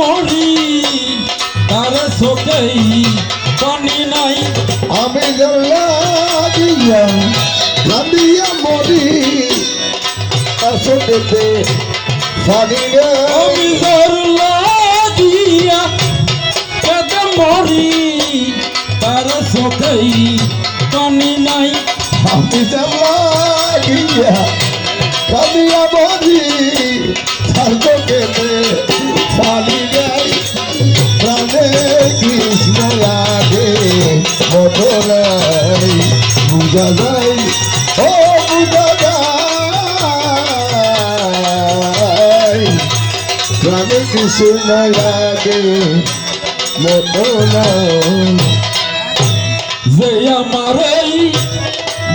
মরি তার চোখেই পানি নাই। আমি লাগিয়া কাঁদিয়া মরি আসতে ফানি আমি জোর লাগিয়া কেঁদে মরি তার চোখেই পানি নাই। আমি লাগিয়া কাঁদিয়া মরি থাকতে ফানি যাই প্রাণে কৃষ্ণ লাগে মতলাই বুঝা যায় ও বুঝা যায়। প্রাণে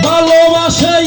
ভালোবাসাই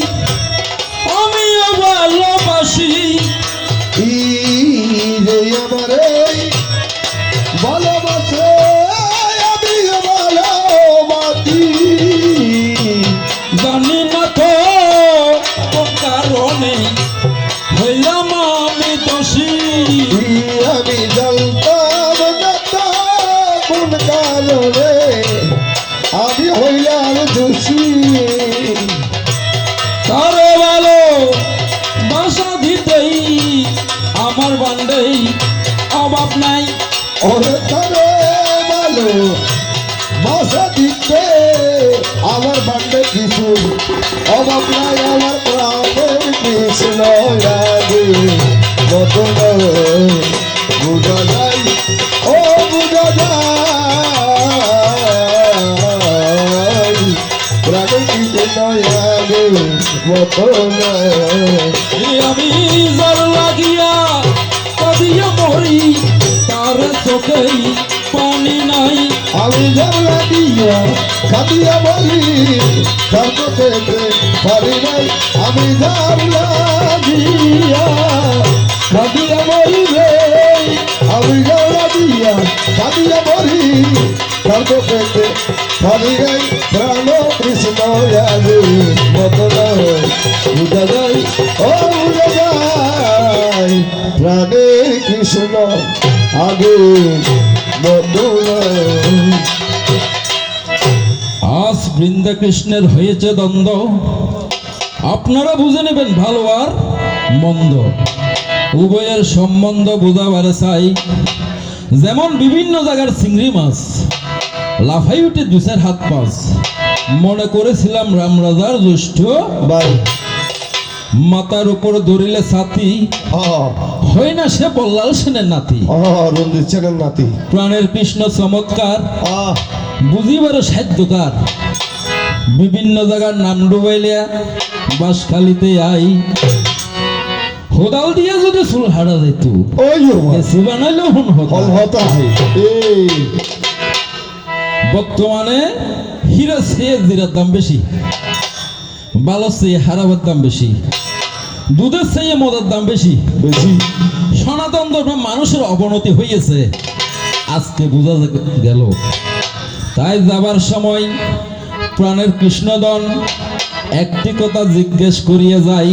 লাগে মতন বুঝা যায়, ও বুঝা কৃষ্ণ লাগে মতন এই আমি জল লাগিয়া কদিয়া মরি তার চোখেই পানি নাই। আমি জানলা দিয়া কাঁদিয়া বলি কাঁদতে থেকে পারি নাই, আমি জানলা দিয়া, কাঁদিয়া বলি রে আমি দিয়া, কাঁদিয়া বলি কাঁদতে থেকে পারি নাই, প্রাণ কৃষ্ণ যাবে মত বুঝা যায় ও বুঝা যায় প্রাণের কৃষ্ণ আগে আজ বৃন্দা কৃষ্ণের হয়েছে দ্বন্দ্ব। আপনারা বুঝে নেবেন ভালো আর মন্দ। উভয়ের সম্বন্ধ বোঝাবারে চাই। যেমন বিভিন্ন জায়গার চিংড়ি মাছ লাফাই উঠে দুসের হাত পাস মনে করেছিলাম রামরাজার জ্যৈষ্ঠ ভাই মাথার উপর ধরিলে ছাতি হ্যাঁ হয় না সে বল্লাল সেনের নাতি। রঞ্জিত সেনের নাতি। প্রাণের কৃষ্ণ চমৎকার বুঝিবার সাধ্যকার। বিভিন্ন জায়গার নাম ডুবাইলিয়া বাসখালিতে আই। হোদাল দিয়া যদি চুল হারা যেত বানাইলেও হুন হতা বর্তমানে হীরা চেয়ে জিরার দাম বেশি বালর চেয়ে হারাবার দাম বেশি দুধের চেয়ে মদার দাম বেশি। বেশি। সনাতন ধর্মে মানুষের অবনতি হইয়াছে। আজকে বোঝা গেল। তাই যাবার সময় প্রাণের কৃষ্ণদন একটি কথা জিজ্ঞেস করিয়া যাই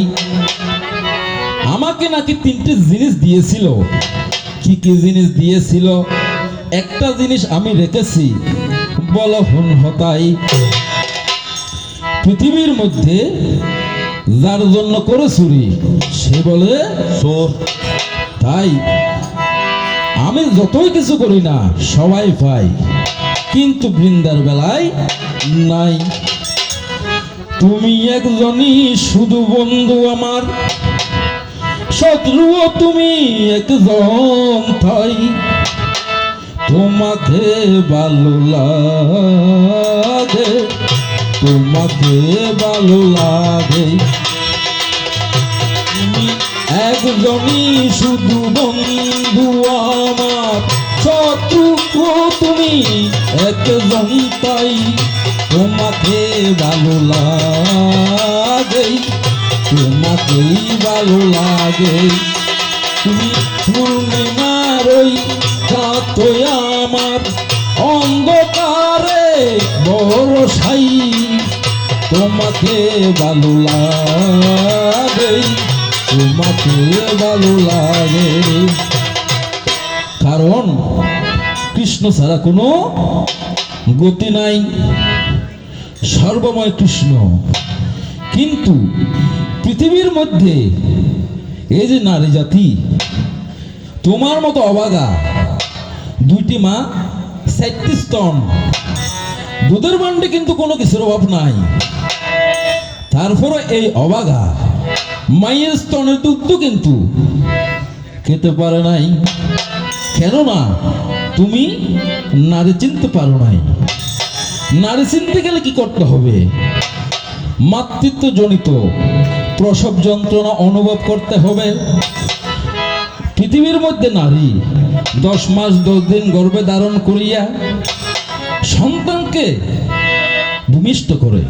আমাকে নাকি তিনটে জিনিস দিয়েছিল? কি কি জিনিস দিয়েছিল? একটা জিনিস আমি রেখেছি। বলো হুন হতাই। পৃথিবীর মধ্যে যার জন্য করে চুরি সে বলে তাই আমি যতই কিছু করি না সবাই পাই। কিন্তু বৃন্দার বেলায় নাই। তুমি একজনই শুধু বন্ধু আমার। শত্রুও তুমি একজন তাই। তোমাকে ভালো লাগে, তোমাকে ভালো লাগে। একজনই শুধু বন্ধু আমার। শত্রু তুমি একজন তাই তোমাকে ভালো লাগে, তোমাকেই ভালো লাগে। তুমি পূর্ণিমার ওই কাতই আমার অন্ধকারে বড় সাই তোমাকে ভালো লাগে, তোমাকে ভালো লাগে। কারণ কৃষ্ণ ছাড়া কোনো গতি নাই। সর্বময় কৃষ্ণ। কিন্তু পৃথিবীর মধ্যে এই যে নারী জাতি, তোমার মতো অবাগা দুইটি মা, চারটি স্তন, দুধের বান্ডে কিন্তু কোনো কিছুর অভাব নাই। তারপরে এই অবাগা মায়ের স্তনের দুধ কিন্তু খেতে পারে নাই। কেননা তুমি নারী চিনতে পারো নাই। নারী চিনতে গেলে কি করতে হবে? মাতৃত্ব জনিত প্রসব যন্ত্রণা অনুভব করতে হবে। পৃথিবীর মধ্যে নারী দশ মাস, দশ দিন গর্ভে ধারণ করিয়া সন্তানকে ভূমিষ্ঠ করে।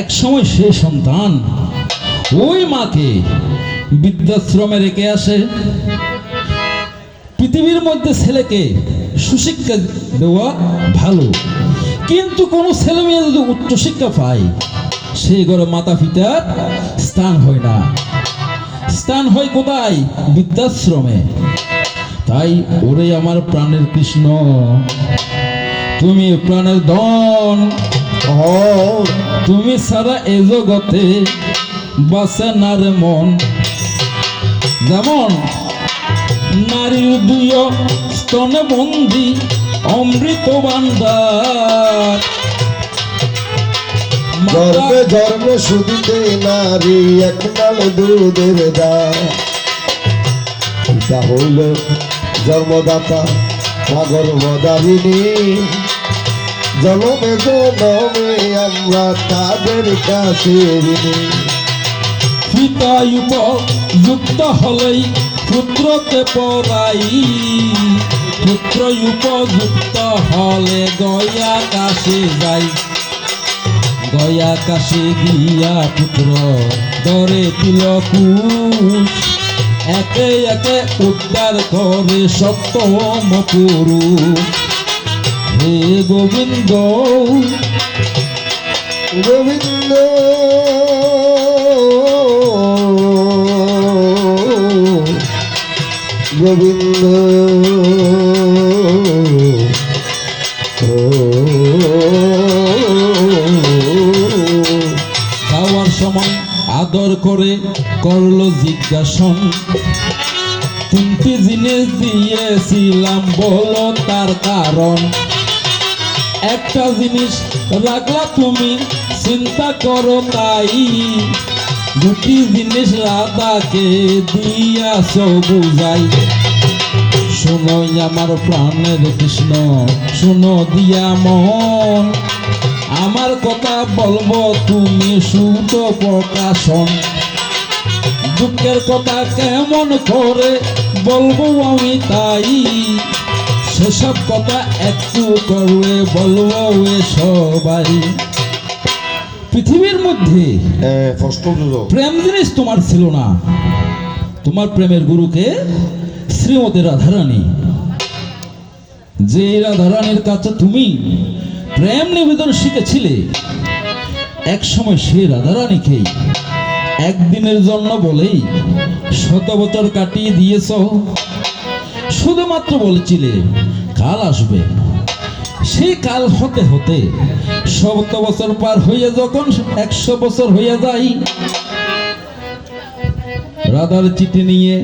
এক সময় সে সন্তান ওই মাকে বৃদ্ধাশ্রমে রেখে আসে। পৃথিবীর মধ্যে ছেলেকে সুশিক্ষা দেওয়া ভালো। কিন্তু কোনো ছেলে মেয়ে যদি উচ্চশিক্ষা পায় সেই ঘরে মাতা পিতার স্থান হয় না। স্থান হয় কোথায়? বৃদ্ধাশ্রমে। তাই ওরে আমার প্রাণের কৃষ্ণ তুমি প্রাণের ধন। তুমি সারা এ জগতে বাসে না রে মন। যেমন নারীর দুই স্তনে বন্দি অমৃত ভান্ডার। জন্মে জন্মে শুধিতে নারী এক নাল দুধের দা পিতা হইল জন্মদাতা মাগর মদারিণী জনমে জনমে আমরা তাদের কাছে পিতা উপযুক্ত হলেই পুত্রকে পড়াই পুত্র উপযুক্ত হলে গয়া কাশে যাই। গয়া কাশে গিয়া পুত্র দরে তিলকুশ। একে একে উদ্ধার করে সপ্তম পুরুষ। হে গোবিন্দ গোবিন্দ গোবিন্দ। যাওয়ার সময় আদর করে করল জিজ্ঞাসন। তিনটি জিনিস দিয়েছিলাম বলো তার কারণ। একটা জিনিস রাখলা তুমি, চিন্তা করো তাই। দুটি জিনিস রাধাকে দিয়াছ বুঝাই। শোনো আমার প্রাণের কৃষ্ণ শুনো দিয়া মন। আমার কথা বলব তুমি সুত প্রকাশন। দুঃখের কথা কেমন করে বলব আমি তাই। সেসব কথা একটু করে বলব সবাই। পৃথিবীর মধ্যে প্রেম জিনিস তোমার ছিল না। তোমার প্রেমের গুরুকে শ্রীমতী রাধারানী। যে রাধারানীর কাছে তুমি প্রেম নিবেদন শিখেছিলে এক সময় সে রাধারানীকেই একদিনের জন্য বলেই শত বছর কাটিয়ে দিয়েছ। শুধুমাত্র বলেছিলে, কাল আসবে। সেই কাল হতে হতে শত বছর পার হইয়া যখন একশো বছর হইয়া যায়, রাধার চিঠি নিয়ে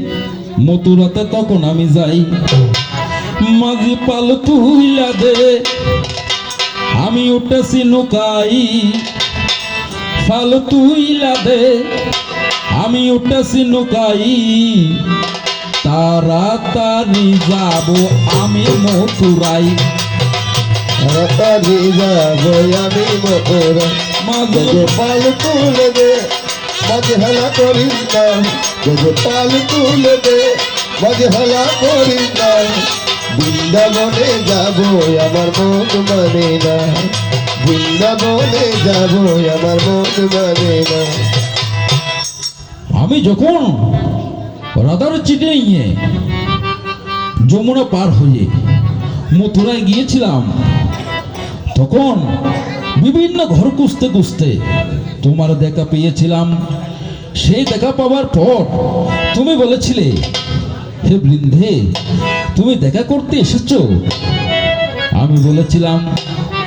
মথুরাতে তখন আমি যাই। মাঝি পাল তুইলা দে আমি উঠেছি নৌকাই ফাল তুইলা দে আমি উঠেছি নৌকাই তাড়াতাড়ি যাব আমি মথুরাই রাতারি যাব আমি মকরা মাঝে পাল তুলে দে মাঝে হেলা করিস না যে পাল তুলে দে, মাঝে হেলা করিস না বৃন্দাবনে যাব, আমার মন মানে না। বৃন্দাবনে যাব, আমার মন মানে না। আমি যখন রাধার চিঠি নিয়ে যমুনা পার হয়ে মথুরায় গিয়েছিলাম, তখন বিভিন্ন ঘর খুঁজতে খুঁজতে তোমার দেখা পেয়েছিলাম। সেই দেখা পাওয়ার পর তুমি বলেছিলে, হে বৃদ্ধে তুমি দেখা করতে এসেছ? আমি বলেছিলাম,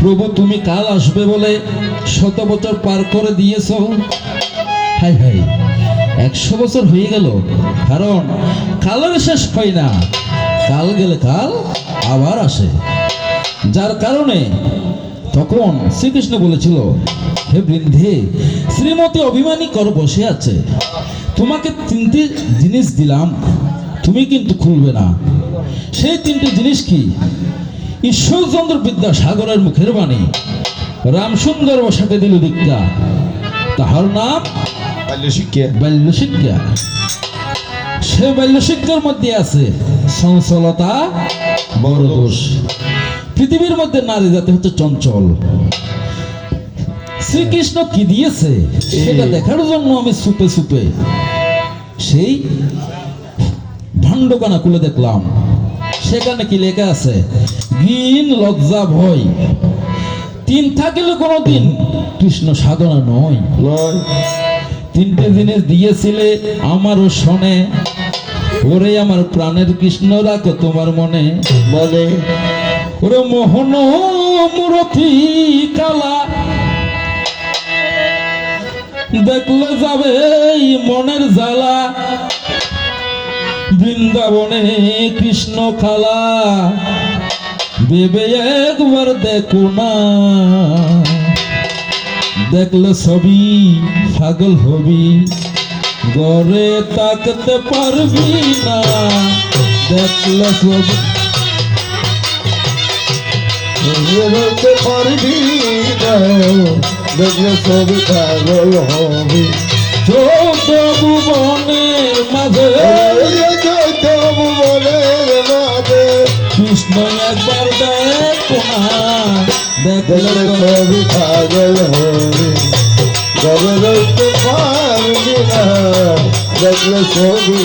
প্রভু, তুমি কাল আসবে বলে শত বছর পার করে দিয়েছ। হাই হাই একশো বছর হয়ে গেল, কারণ কালের শেষ হয় না, কাল গেলে কাল আবার আসে। যার কারণে তখন শ্রীকৃষ্ণ বলেছিল, হে বৃদ্ধে শ্রীমতী অভিমানী কর বসে আছে। তোমাকে তিনটি জিনিস দিলাম তুমি কিন্তু খুলবে না। সেই তিনটি জিনিস কি? ঈশ্বরচন্দ্র বিদ্যাসাগরের মুখের বাণী। রামসুন্দর বসাকে দিল দীক্ষা। তাহার নাম? বাল্য শিক্ষা সে বাল্য শিক্ষার মধ্যে আছে চঞ্চলতা বড় দোষ পৃথিবীর মধ্যে নারী জাতি হচ্ছে চঞ্চল। শ্রীকৃষ্ণ কি দিয়েছে? সেটা দেখার জন্য আমি সুপে সুপে সেই ভাণ্ডকানা খুলে দেখলাম। সেখানে কি লেখা আছে? ঘিন লজ্জা ভয়। তিন থাকিলে কোনোদিন কৃষ্ণ সাধনা নয়। নয়। তিনটে জিনিস দিয়েছিলে আমারও শোনে। ওরে আমার প্রাণের কৃষ্ণ রাখো তোমার মনে। বলে ওরে মোহন মূরতি কালা। দেখলে যাবে মনের জ্বালা। বৃন্দাবনে কৃষ্ণ খালা বেবে একবার দেখো না। দেখলে ছবি, পাগল হবি, গড়ে তাকতে পারবি না। দেখলে বলতে পারবি না। দেখলে ছবি পাগল হবে। চোদ্দ ভুবনের মাঝে মনের মাঝে। কৃষ্ণ একবার দেখলে ছবি পাগল হবে। দেখলে ছবি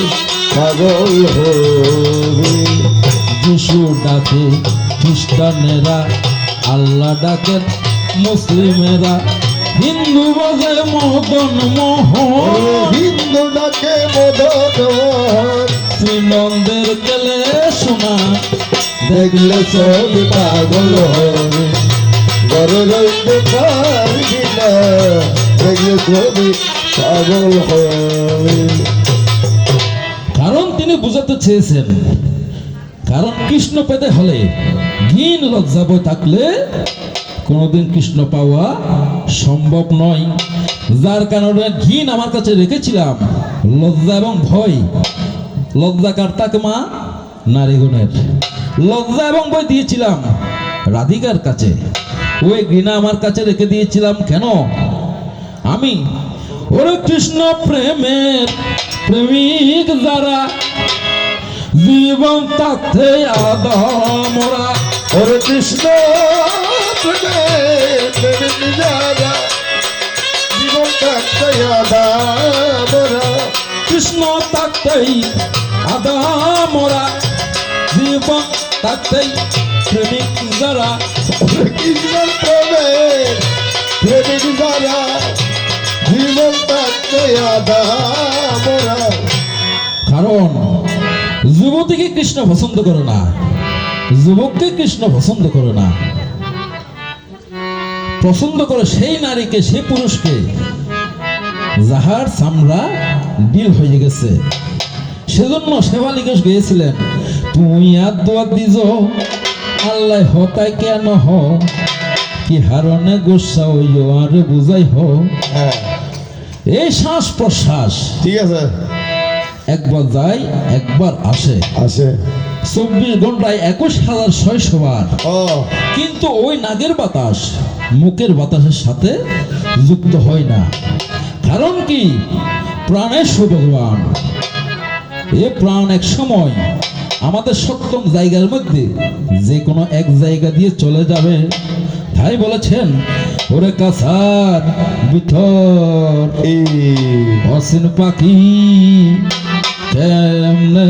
পাগল হবে। যিশু ডাকে, খ্রিস্টানেরা, আল্লাহ ডাকেন, মুসলিমেরা। হিন্দু বাজে মদন মোহন। হিন্দু ডাকে মদন শ্রীনন্দের গেলে শোনা দেখলে ছবি পাগল ঘরে রইতে পারবি না দেখলে ছবি পাগল কারণ তিনি বুঝাতে চেয়েছেন কারণ কৃষ্ণ পেতে হলে ঘিন লজ্জা বই থাকলে কোনোদিন কৃষ্ণ পাওয়া সম্ভব নয়। যার কারণে ঘিন আমার কাছে রেখেছিলাম। লজ্জা এবং ভয়। লজ্জা কার মা নারীগুণের লজ্জা এবং ভয় দিয়েছিলাম রাধিকার কাছে। ওই ঘৃণা আমার কাছে রেখে দিয়েছিলাম কেন? আমি ওরে কৃষ্ণ প্রেমের প্রেমিক যারা, জীবন তাতে আদমরা ওরে কৃষ্ণ প্রেমে আদামরা কৃষ্ণ তাতেই আদমরা জীবন তাতেই প্রেমিক যারা ওরে কৃষ্ণ প্রেমে প্রেমিক যারা জীবন থাকতে আদামরা কারণ যুবতীকে কৃষ্ণ পছন্দ করে না যুবককে কৃষ্ণ পছন্দ করে না। পছন্দ করে সেই নারীকে সেই পুরুষকে যাহার চামড়া ডিল হয়ে গেছে। সেজন্য ঘোষ গিয়েছিলেন তুমি আর দোয়া দিজ আল্লাহ হতাই কেন হ? কি হারণে গোসা হইও আর বুঝাই হ? হ্যাঁ। এই শ্বাস প্রশ্বাস। ঠিক আছে। একবার যায় একবার আসে। আছে চব্বিশ ঘন্টায় একুশ হাজার ছয়শো বার। কিন্তু ওই নাগের বাতাস মুখের বাতাসের সাথে যুক্ত হয় না। কারণ কি? প্রাণের ভগবান এ প্রাণ এক সময় আমাদের সপ্তম জায়গার মধ্যে যে কোনো এক জায়গা দিয়ে চলে যাবে। তাই বলেছেন, ওরে কাছার ভিতর এই অসিন পাখি কেমনে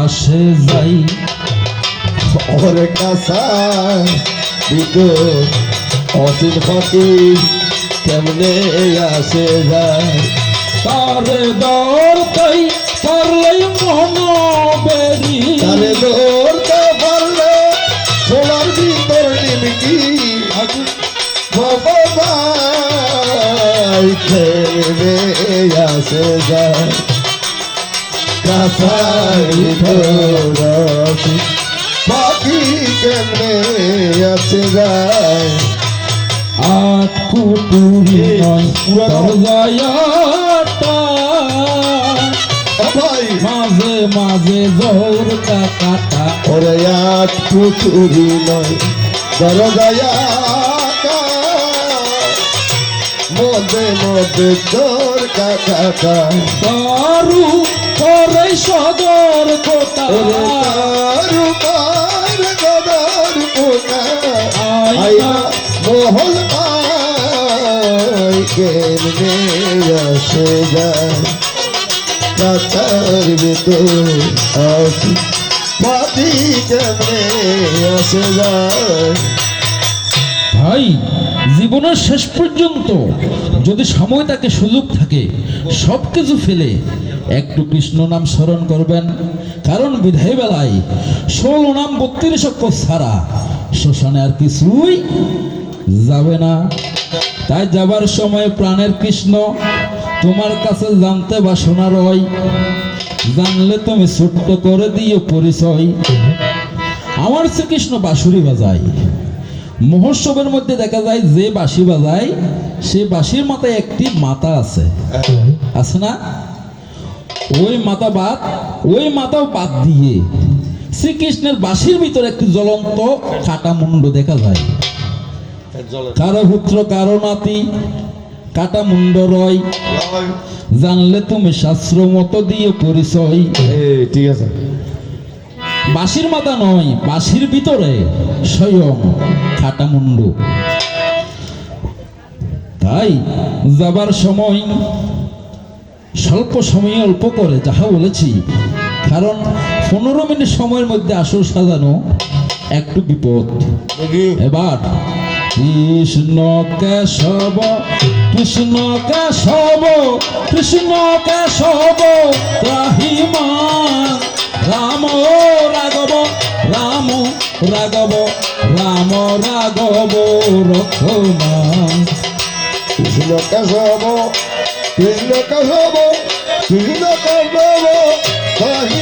আসে যাই? ওরে কাসা ভিতর অসীম ফাঁকি কেমনে আসে যায়? তার দর তাই পারলে মন বেরি। তার দর তা পারলে সোনার ভিতর নিমকি বাবা খেলবে আসে যায়? কাসাই ধরছি। পাখি কেমনে আসে যায়? আট কুটুরি নয় দরজায়াটা ভাই। মাঝে মাঝে জোর কাটা ওরে আট পুতুরি নয় দরজায়া মধ্যে মধ্যে তোর কাকা দারু করে সদর কোটা। ওরে তারু পার গদার পোকা মোহল কাছার ভিতর আসি ভাই, জীবনের শেষ পর্যন্ত যদি সময় তাকে সুযোগ থাকে, সব কিছু ফেলে একটু কৃষ্ণ নাম স্মরণ করবেন। কারণ বিধায় বেলায় ষোলো নাম বত্রিশ অক্ষর ছাড়া শ্মশানে আর কিছুই যাবে না। তাই যাবার সময় প্রাণের কৃষ্ণ তোমার কাছে জানতে বা বাসনা রয় জানলে তুমি ছোট্ট করে দিও পরিচয়। আমার শ্রীকৃষ্ণ বাঁশুরি বাজায়। মহোৎসবের মধ্যে দেখা যায়, যে বাঁশি বাজায়, সে বাঁশির মাথায় একটি মাথা আছে। আছে না? ওই মাথা বাদ, ওই মাথাও বাদ দিয়ে শ্রীকৃষ্ণের বাঁশির ভিতরে একটি জ্বলন্ত কাটা মুন্ড দেখা যায়। কারও পুত্র কারও নাতি কাটা মুন্ড রয়। জানলে তুমি শাস্ত্র মতো দিয়ে পরিচয়। ঠিক আছে। বাঁশির মাথা নয় বাঁশির ভিতরে স্বয়ং খাটা মুন্ডু। তাই যাবার সময় স্বল্প সময়ে অল্প করে যাহা বলেছি। কারণ পনেরো মিনিট সময়ের মধ্যে আসর সাজানো একটু বিপদ। এবার কৃষ্ণ কেশব কৃষ্ণ কেশব কৃষ্ণ কেশব রাহিমান রাম রাঘব রাম রাঘব রাম রাঘব রক্ষমান কৃষ্ণ কেশব কৃষ্ণ কেশব কৃষ্ণ কেশব কহিমান